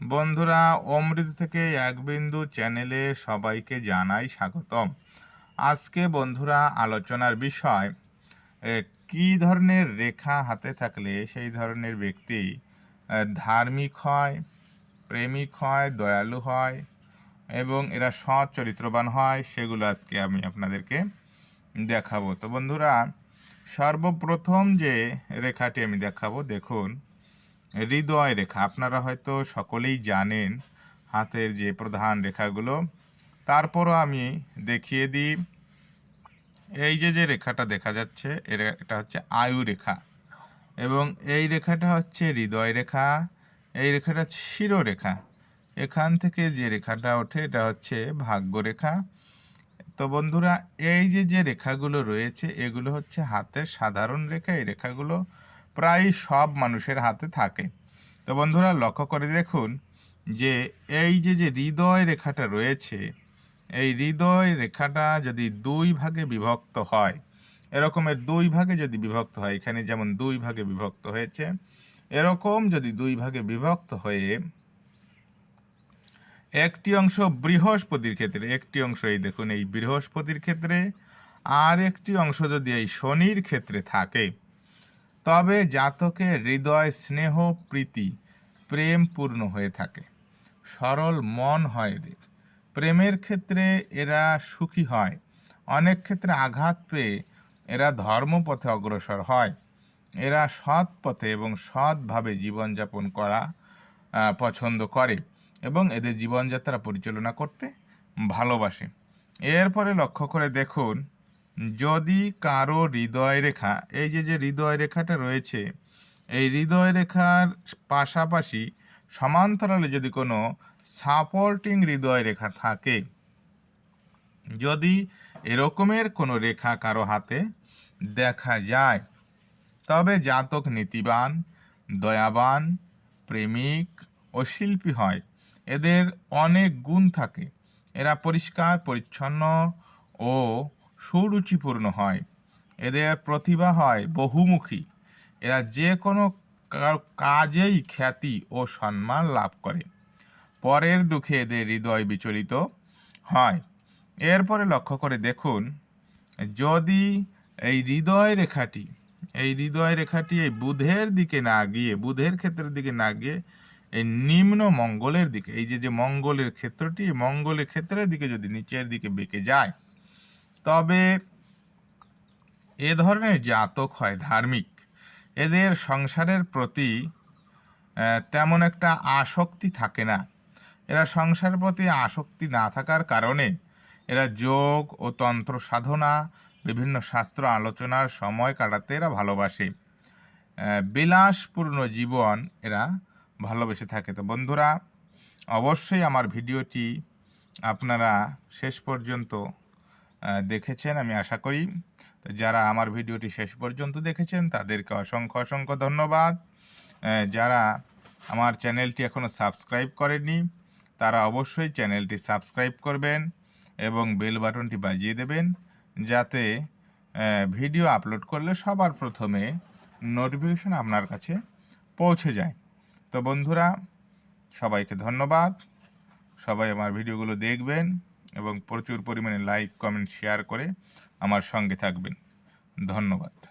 বন্ধুরা, অমৃত থেকে এক বিন্দু চ্যানেলে সবাইকে জানাই স্বাগতম। আজকে বন্ধুরা আলোচনার বিষয় কি ধরনের রেখা হাতে থাকলে সেই ধরনের ব্যক্তি ধার্মিক হয়, প্রেমিক হয়, দয়ালু হয় এবং এরা সৎ, চরিত্রবান হয়, সেগুলো আজকে আমি আপনাদেরকে দেখাবো। তো বন্ধুরা, সর্বপ্রথম যে রেখাটি আমি দেখাবো, দেখুন। হৃদয় রেখা। আপনারা হয়তো সকলেই জানেন হাতের যে প্রধান রেখাগুলো। তারপরও আমি দেখিয়ে দিই। এই যে যে রেখাটা দেখা যাচ্ছে, এর এটা হচ্ছে আয়ু রেখা। এবং এই রেখাটা হচ্ছে হৃদয় রেখা, এই রেখাটা শিরোরেখা এখান থেকে যে রেখাটা ওঠে, এটা হচ্ছে ভাগ্য রেখা। তো বন্ধুরা, এই যে যে রেখাগুলো রয়েছে, এগুলো হচ্ছে হাতের সাধারণ রেখা। এই রেখাগুলো প্রায় সব মানুষের হাতে থাকে। তো বন্ধুরা, লক্ষ্য করে দেখুন যে এই যে যে হৃদয় রেখাটা রয়েছে, এই হৃদয় রেখাটা যদি দুই ভাগে বিভক্ত হয়, এরকমের দুই ভাগে যদি বিভক্ত হয়, এখানে যেমন দুই ভাগে বিভক্ত হয়েছে, এরকম যদি দুই ভাগে বিভক্ত হয়ে একটি অংশ বৃহস্পতির ক্ষেত্রে, একটি অংশ এই দেখুন, এই বৃহস্পতির ক্ষেত্রে, আর একটি অংশ যদি এই শনির ক্ষেত্রে থাকে তবে জাতকের হৃদয়, স্নেহ, প্রীতি, প্রেম পূর্ণ হয়ে থাকে। সরল মন হয় এদের। প্রেমের ক্ষেত্রে এরা সুখী হয়। অনেক ক্ষেত্রে আঘাত পেয়ে এরা ধর্মপথে অগ্রসর হয়। এরা সৎ পথে এবং সৎভাবে জীবনযাপন করা পছন্দ করে এবং এদের জীবনযাত্রা পরিচালনা করতে ভালোবাসে। এরপরে লক্ষ্য করে দেখুন যদি কারও হৃদয় রেখা, এই যে যে হৃদয় রেখাটা রয়েছে, এই হৃদয় রেখার পাশাপাশি সমান্তরালে যদি কোনো সাপোর্টিং হৃদয় রেখা থাকে, যদি এরকমের কোনো রেখা কারও হাতে দেখা যায়, তবে জাতক নীতিবান, দয়াবান, প্রেমিক ও শিল্পী হয়। এদের অনেক গুণ থাকে। এরা পরিষ্কার, পরিচ্ছন্ন ও সুরুচিপূর্ণ হয়। এদের প্রতিভা হয় বহুমুখী। এরা যে কোনো কাজেই খ্যাতি ও সম্মান লাভ করে। পরের দুঃখে এদের হৃদয় বিচলিত হয়। এরপরে লক্ষ্য করে দেখুন, যদি এই হৃদয় রেখাটি, এই হৃদয় রেখাটি এই বুধের দিকে না গিয়ে, বুধের ক্ষেত্রের দিকে না গিয়ে, এই নিম্ন মঙ্গলের দিকে, এই যে যে মঙ্গলের ক্ষেত্রটি মঙ্গলের ক্ষেত্রের দিকে যদি নিচের দিকে বেঁকে যায় তবে এ ধরনের জাতক হয় ধার্মিক, এদের সংসারের প্রতি তেমন একটা আসক্তি থাকে না। এরা সংসারের প্রতি আসক্তি না থাকার কারণে এরা যোগ ও তন্ত্র সাধনা, বিভিন্ন শাস্ত্র আলোচনার সময় কাটাতে এরা ভালোবাসে। বিলাসপূর্ণ জীবন এরা ভালোবেসে থাকে। তো বন্ধুরা, অবশ্যই আমার ভিডিওটি আপনারা শেষ পর্যন্ত দেখেছেন, আমি আশা করি। যারা আমার ভিডিওটি শেষ পর্যন্ত দেখেছেন, তাদেরকে অসংখ্য অসংখ্য ধন্যবাদ। যারা আমার চ্যানেলটি এখনও সাবস্ক্রাইব করেননি, তারা অবশ্যই চ্যানেলটি সাবস্ক্রাইব করবেন এবং বেল বাটনটি বাজিয়ে দেবেন, যাতে ভিডিও আপলোড করলে সবার প্রথমে নোটিফিকেশন আপনার কাছে পৌঁছে যায়। তো বন্ধুরা, সবাইকে ধন্যবাদ। সবাই আমার ভিডিওগুলো দেখবেন। এবং প্রচুর পরিমাণে লাইক কমেন্ট শেয়ার করে আমার সঙ্গে থাকবেন। ধন্যবাদ।